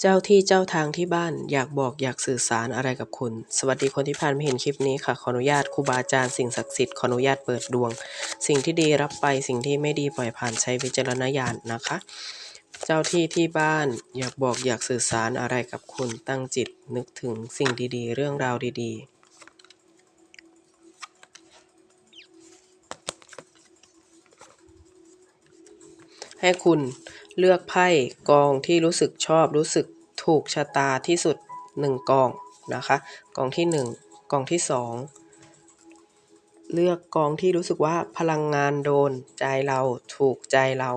เจ้าที่เจ้าทางที่บ้านอยากบอกอยากสื่อสารอะไรกับคุณ สวัสดีคนที่ผ่านมาเห็นคลิปนี้ค่ะ ขออนุญาตครูบาอาจารย์สิ่งศักดิ์สิทธิ์ขออนุญาตเปิดดวง สิ่งที่ดีรับไปสิ่งที่ไม่ดีปล่อยผ่านใช้วิจารณญาณนะคะ เจ้าที่ที่บ้านอยากบอกอยากสื่อสารอะไรกับคุณตั้งจิตนึกถึงสิ่งดีๆ เรื่องราวดีๆให้คุณ เลือกไพ่กองที่รู้สึกชอบรู้สึกถูกชะตาที่สุดหนึ่งกองนะคะกองที่หนึ่งกองที่สองเลือกกองที่รู้สึกว่าพลังงานโดนใจเราถูกใจเรา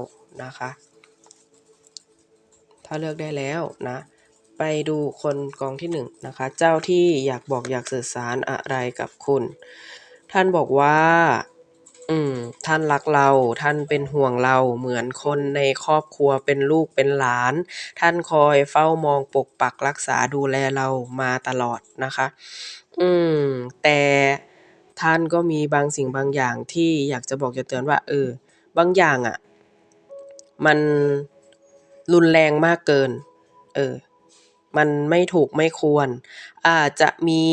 นะคะ ถ้าเลือกได้แล้วนะ ไปดูคนกองที่หนึ่งนะคะ เจ้าที่อยากบอกอยากสื่อสารอะไรกับคุณ ท่านบอกว่า อืมท่านรักเรา ท่านเป็นห่วงเรา เหมือนคนในครอบครัวเป็นลูกเป็นหลาน ท่านคอยเฝ้ามองปกปักรักษาดูแลเรามาตลอดนะคะ อืมแต่ท่านก็มีบางสิ่งบางอย่างที่อยากจะบอกจะเตือนว่า เออ บางอย่างอะ่ะมันรุนแรงมากเกิน เออ มันไม่ถูกไม่ควร อาจจะมี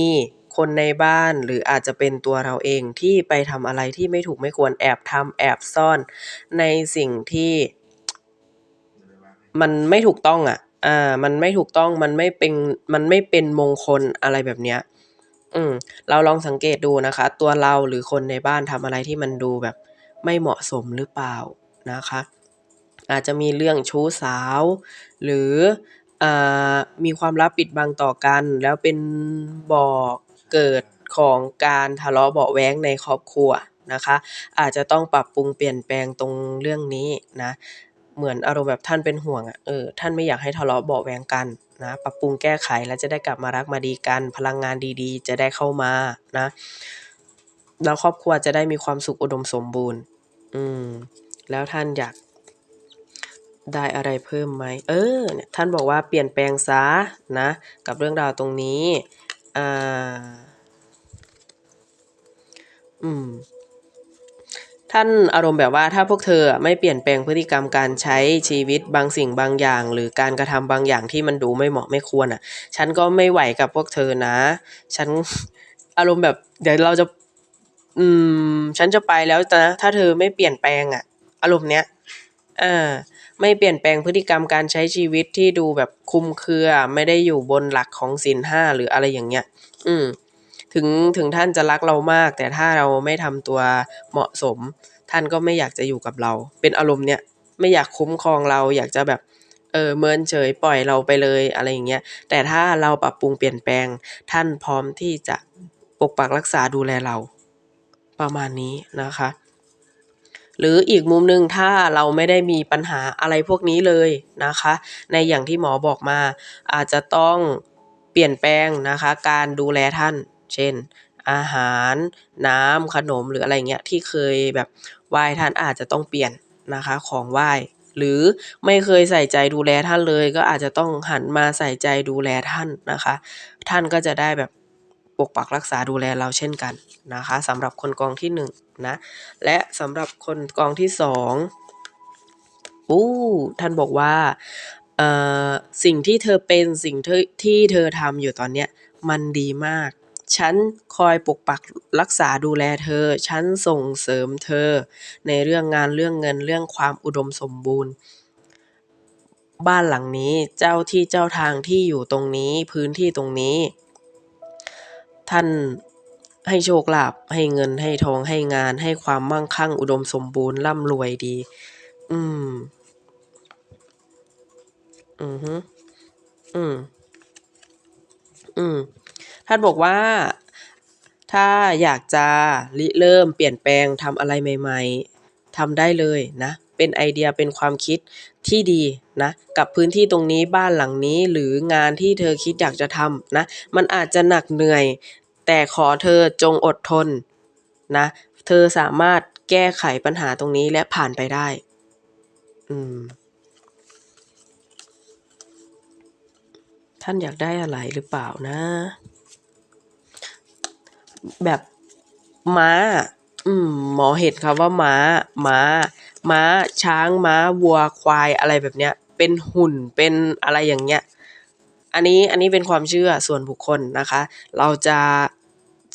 คนในบ้าน หรืออาจจะเป็นตัวเราเองที่ไปทำอะไรที่ไม่ถูกไม่ควร แอบทำ แอบซ่อนในสิ่งที่ มันไม่ถูกต้องอะอ่า มันไม่ถูกต้อง มันไม่เป็น มันไม่เป็นมงคล อะไรแบบเนี้ย อืม เราลองสังเกตดูนะคะ ตัวเราหรือคนในบ้านทำอะไรที่มันดูแบบไม่เหมาะสมหรือเปล่านะคะ อาจจะมีเรื่องชู้สาว หรือ อ่า มีความลับปิดบังต่อกัน แล้วเป็นบ่อ เกิดของการทะเลาะเบาะแว้งในครอบครัวนะคะ อาจจะต้องปรับปรุงเปลี่ยนแปลงตรงเรื่องนี้นะ เหมือนอารมณ์แบบท่านเป็นห่วงอะเออท่านไม่อยากให้ทะเลาะเบาะแว้งกันนะปรับปรุงแก้ไขแล้วจะได้กลับมารักมาดีกัน พลังงานดีๆ จะได้เข้ามานะแล้วครอบครัวจะได้มีความสุขอุดมสมบูรณ์ อืม แล้วท่านอยากได้อะไรเพิ่มไหม เออ เนี่ย ท่านบอกว่าเปลี่ยนแปลงซะนะ กับเรื่องราวตรงนี้ อ่า อืม ท่านอารมณ์แบบว่าถ้าพวกเธอไม่เปลี่ยนแปลงพฤติกรรมการใช้ชีวิตบางสิ่งบางอย่าง หรือการกระทำบางอย่างที่มันดูไม่เหมาะไม่ควรอะ ฉันก็ไม่ไหวกับพวกเธอนะ ฉัน อารมณ์แบบ เดี๋ยวเราจะ อืม ฉันจะไปแล้วนะถ้าเธอไม่เปลี่ยนแปลงอะ อารมณ์เนี้ย อ่า ไม่เปลี่ยนแปลงพฤติกรรมการใช้ชีวิตที่ดูแบบคลุมเครือ ไม่ได้อยู่บนหลักของศีลห้าหรืออะไรอย่างเงี้ย อืม ถึง ถึงท่านจะรักเรามาก แต่ถ้าเราไม่ทำตัวเหมาะสม ท่านก็ไม่อยากจะอยู่กับเรา เป็นอารมณ์เนี้ย ไม่อยากคุ้มครองเรา อยากจะแบบ เออ เมินเฉยปล่อยเราไปเลยอะไรอย่างเงี้ย แต่ถ้าเราปรับปรุงเปลี่ยนแปลง ท่านพร้อมที่จะปกปักรักษาดูแลเรา ประมาณนี้นะคะ หรืออีกมุมหนึ่งถ้าเราไม่ได้มีปัญหาอะไรพวกนี้เลยนะคะ ในอย่างที่หมอบอกมา อาจจะต้องเปลี่ยนแปลงนะคะ การดูแลท่าน เช่น อาหารน้ำขนมหรืออะไรเงี้ยที่เคยแบบไหว้ท่านอาจจะต้องเปลี่ยนนะคะของไหว้หรือไม่เคยใส่ใจดูแลท่านเลย ก็อาจจะต้องหันมาใส่ใจดูแลท่านนะคะ ท่านก็จะได้แบบ ปกปักรักษาดูแลเราเช่นกันนะคะสำหรับคนกองที่หนึ่งนะและสำหรับคนกองที่สองอู้ท่านบอกว่าสิ่งที่เธอเป็นสิ่งที่ที่เธอทำอยู่ตอนเนี้ยมันดีมาก ฉันคอยปกปักรักษาดูแลเธอ ฉันส่งเสริมเธอ ในเรื่องงานเรื่องเงินเรื่องความอุดมสมบูรณ์ บ้านหลังนี้เจ้าที่เจ้าทางที่อยู่ตรงนี้พื้นที่ตรงนี้ ท่านให้โชคลาภให้เงินให้ทองให้งาน ให้ความมั่งคั่ง อุดมสมบูรณ์ร่ำรวยดี อืม อือฮึอืม อืม ท่านบอกว่า ถ้าอยากจะริเริ่มเปลี่ยนแปลงทำอะไรใหม่ ๆทำได้เลยนะ เป็นไอเดียเป็นความคิดที่ดีนะกับพื้นที่ตรงนี้บ้านหลังนี้หรืองานที่เธอคิดอยากจะทำนะมันอาจจะหนักเหนื่อย แต่ขอเธอจงอดทนนะเธอสามารถแก้ไขปัญหาตรงนี้และผ่านไปได้ อืม ท่านอยากได้อะไรหรือเปล่านะ แบบม้า อืม หมอเห็นคำว่าม้า ม้า ม้า ช้าง ม้า วัว ควาย อะไรแบบเนี้ย เป็นหุ่น เป็นอะไรอย่างเงี้ย อันนี้ อันนี้เป็นความเชื่อส่วนบุคคลนะคะ เราจะ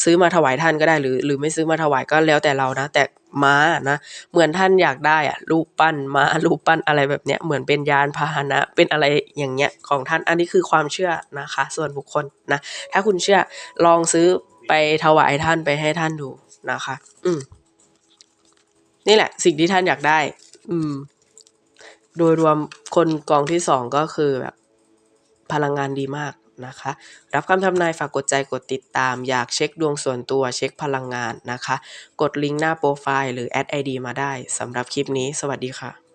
ซื้อมาถวายท่านก็ได้ หรือ หรือไม่ซื้อมาถวายก็แล้วแต่เรานะ แต่ม้านะ เหมือนท่านอยากได้อะรูปปั้นม้า รูปปั้นอะไรแบบเนี้ย เหมือนเป็นยานพาหนะ เป็นอะไรอย่างเงี้ยของท่าน อันนี้คือความเชื่อนะคะ ส่วนบุคคลนะ ถ้าคุณเชื่อลองซื้อไปถวายท่านไปให้ท่านดูนะคะ อืม นี่แหละ สิ่งที่ท่านอยากได้ อืม โดยรวมคนกองที่สองก็คือแบบพลังงานดีมากนะคะ รับคำทำนายฝากกดใจกดติดตาม อยากเช็คดวงส่วนตัวเช็คพลังงานนะคะ กดลิงก์หน้าโปรไฟล์หรือแอดไอดีมาได้สำหรับคลิปนี้ สวัสดีค่ะ